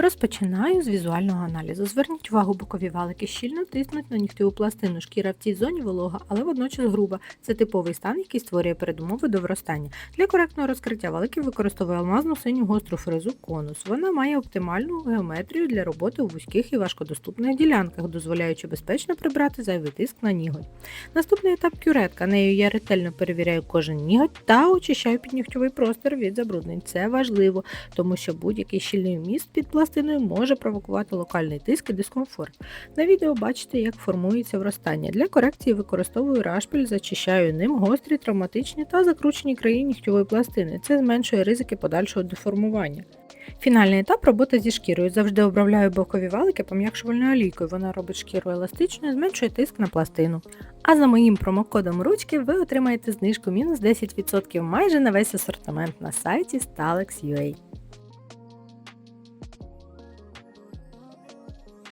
Розпочинаю з візуального аналізу. Зверніть увагу, бокові валики щільно тиснуть на нігтєву пластину. Шкіра в цій зоні волога, але водночас груба. Це типовий стан, який створює передумови до вростання. Для коректного розкриття валиків використовую алмазну синю гостру фрезу конус. Вона має оптимальну геометрію для роботи у вузьких і важкодоступних ділянках, дозволяючи безпечно прибрати зайвий тиск на ніготь. Наступний етап кюретка. Нею я ретельно перевіряю кожен ніготь та очищаю піднігтєвий простір від забруднень. Це важливо, тому що будь-який щільний вміст під пластиною може провокувати локальний тиск і дискомфорт. На відео бачите, як формується вростання. Для корекції використовую рашпіль, зачищаю ним гострі, травматичні та закручені краї нігтєвої пластини. Це зменшує ризики подальшого деформування. Фінальний етап роботи зі шкірою. Завжди обробляю бокові валики пом'якшувальною олійкою. Вона робить шкіру еластичною, зменшує тиск на пластину. А за моїм промокодом ручки ви отримаєте знижку мінус 10% майже на весь асортимент на сайті Stalex.ua.